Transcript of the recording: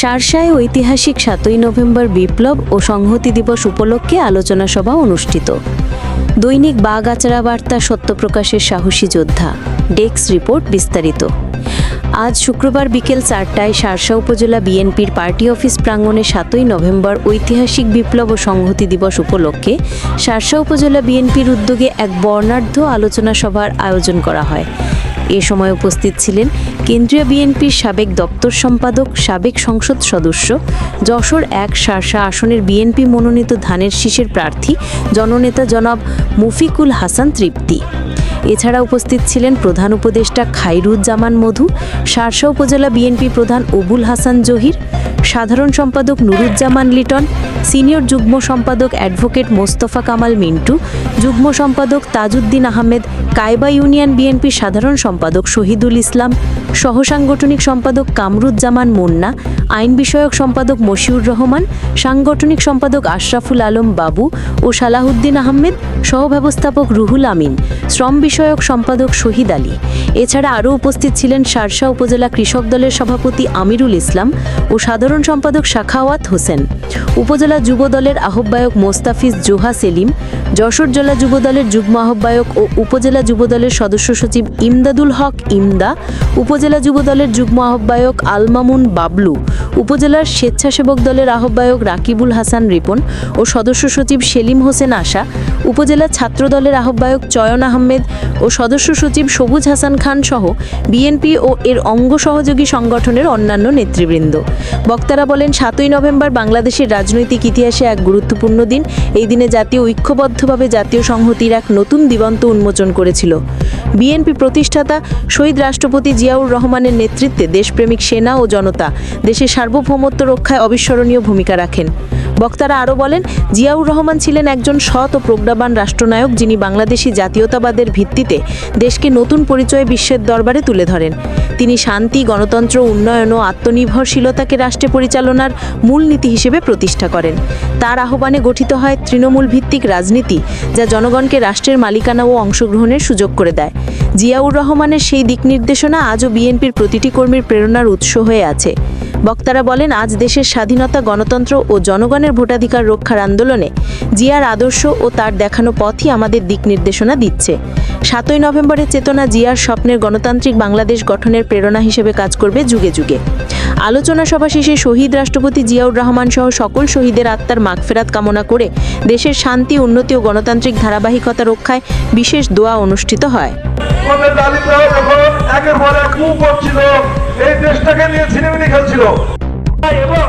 শার্শায় ঐতিহাসিক সাতই নভেম্বর বিপ্লব ও সংহতি দিবস উপলক্ষে আলোচনা সভা অনুষ্ঠিত। দৈনিক বাগাচারা বার্তা সত্যপ্রকাশের সাহসী যোদ্ধা। ডেক্স রিপোর্ট বিস্তারিত। আজ শুক্রবার বিকেল চারটায় শার্শা উপজেলা বিএনপির পার্টি অফিস প্রাঙ্গণে সাতই নভেম্বর ঐতিহাসিক বিপ্লব ও সংহতি দিবস উপলক্ষে শার্শা উপজেলা বিএনপির উদ্যোগে এক বর্ণাঢ্য আলোচনা সভার আয়োজন করা হয়। এ সময় উপস্থিত ছিলেন কেন্দ্রীয় বিএনপির সাবেক দপ্তর সম্পাদক, সাবেক সংসদ সদস্য, যশোর এক শার্শা আসনের বিএনপি মনোনীত ধানের শীষের প্রার্থী, জননেতা জনাব মুফিকুল হাসান তৃপ্তি। এছাড়া উপস্থিত ছিলেন প্রধান উপদেষ্টা খাইরুজ্জামান মধু, শার্শা উপজেলা বিএনপি প্রধান অবুল হাসান জহির সাধারণ সম্পাদক নুরুজ্জামান লিটন, সিনিয়র যুগ্ম সম্পাদক অ্যাডভোকেট মোস্তফা কামাল মিন্টু, যুগ্ম সম্পাদক তাজউদ্দিন আহমেদ, কায়বা ইউনিয়ন বিএনপির সাধারণ সম্পাদক শহীদুল ইসলাম সহসাংগঠনিক সম্পাদক কামরুজ্জামান মুন্না, আইন বিষয়ক সম্পাদক মশিউর রহমান, সাংগঠনিক সম্পাদক আশরাফুল আলম বাবু ও সালাহুদ্দিন আহমেদ, সহব্যবস্থাপক রুহুল আমিন, শ্রম বিষয়ক সম্পাদক শহীদ আলী। এছাড়া আরও উপস্থিত ছিলেন শার্শা উপজেলা কৃষক দলের সভাপতি আমিরুল ইসলাম ও সাধারণ সম্পাদক শাখাওয়াত হোসেন। উপজেলা যুব দলের আহ্বায়ক মোস্তাফিজ জোহা সেলিম, যশোর জেলা যুব দলের যুগ্ম আহ্বায়ক ও উপজেলা যুব দলের সদস্য সচিব ইমদাদুল হক ইমদা, উপজেলা যুব দলের যুগ্ম আহ্বায়ক আলমামুন বাবলু। উপজেলার স্বেচ্ছাসেবক দলের আহ্বায়ক রাকিবুল হাসান রিপন ও সদস্য সচিব সেলিম হোসেন আশা, উপজেলা ছাত্র দলের আহ্বায়ক চয়ন আহমেদ ও সদস্য সচিব সবুজ হাসান খান সহ বিএনপি ও এর অঙ্গ সহযোগী সংগঠনের অন্যান্য নেতৃবৃন্দ। বক্তারা বলেন, সাতই নভেম্বর বাংলাদেশের রাজনৈতিক ইতিহাসে এক গুরুত্বপূর্ণ দিন। এই দিনে জাতীয় ঐক্যবদ্ধভাবে জাতীয় সংহতির এক নতুন দিগন্ত উন্মোচন করেছিল। বিএনপি প্রতিষ্ঠাতা শহীদ রাষ্ট্রপতি জিয়াউর রহমানের নেতৃত্বে দেশপ্রেমিক সেনা ও জনতা দেশের সার্বভৌমত্ব রক্ষায় অবিস্মরণীয় ভূমিকা রাখেন। বক্তারা আরও বলেন, জিয়াউর রহমান ছিলেন একজন সৎ ও প্রজ্ঞাবান রাষ্ট্রনায়ক যিনি বাংলাদেশি জাতীয়তাবাদের ভিত্তিতে দেশকে নতুন পরিচয়ে বিশ্বের দরবারে তুলে ধরেন। তিনি শান্তি, গণতন্ত্র, উন্নয়ন ও আত্মনির্ভরশীলতাকে রাষ্ট্রে পরিচালনার মূলনীতি হিসেবে প্রতিষ্ঠা করেন। তার আহ্বানে গঠিত হয় তৃণমূল ভিত্তিক রাজনীতি, যা জনগণকে রাষ্ট্রের মালিকানা ও অংশগ্রহণের সুযোগ করে দেয়। জিয়াউর রহমানের সেই দিক নির্দেশনা আজও বিএনপির প্রতিটি কর্মীর প্রেরণার উৎস হয়ে আছে। বক্তারা বলেন, আজ দেশের স্বাধীনতা, গণতন্ত্র ও জনগণের ভোটাধিকার রক্ষার আন্দোলনে জিয়ার আদর্শ ও তার দেখানো পথই আমাদের দিক নির্দেশনা দিচ্ছে। সাতই নভেম্বরের চেতনা জিয়ার স্বপ্নের গণতান্ত্রিক বাংলাদেশ গঠনের প্রেরণা হিসেবে কাজ করবে যুগে যুগে। আলোচনা সভা শেষে শহীদ রাষ্ট্রপতি জিয়াউর রহমান সহ সকল শহীদের আত্মার মাগফেরাত কামনা করে দেশের শান্তি, উন্নতি ও গণতান্ত্রিক ধারাবাহিকতা রক্ষায় বিশেষ দোয়া অনুষ্ঠিত হয়। আমাদের দালিতরাও যখন একের পর এক করছিল এই দেশটাকে নিয়ে ছিনেমিনি খেলছিল। এবং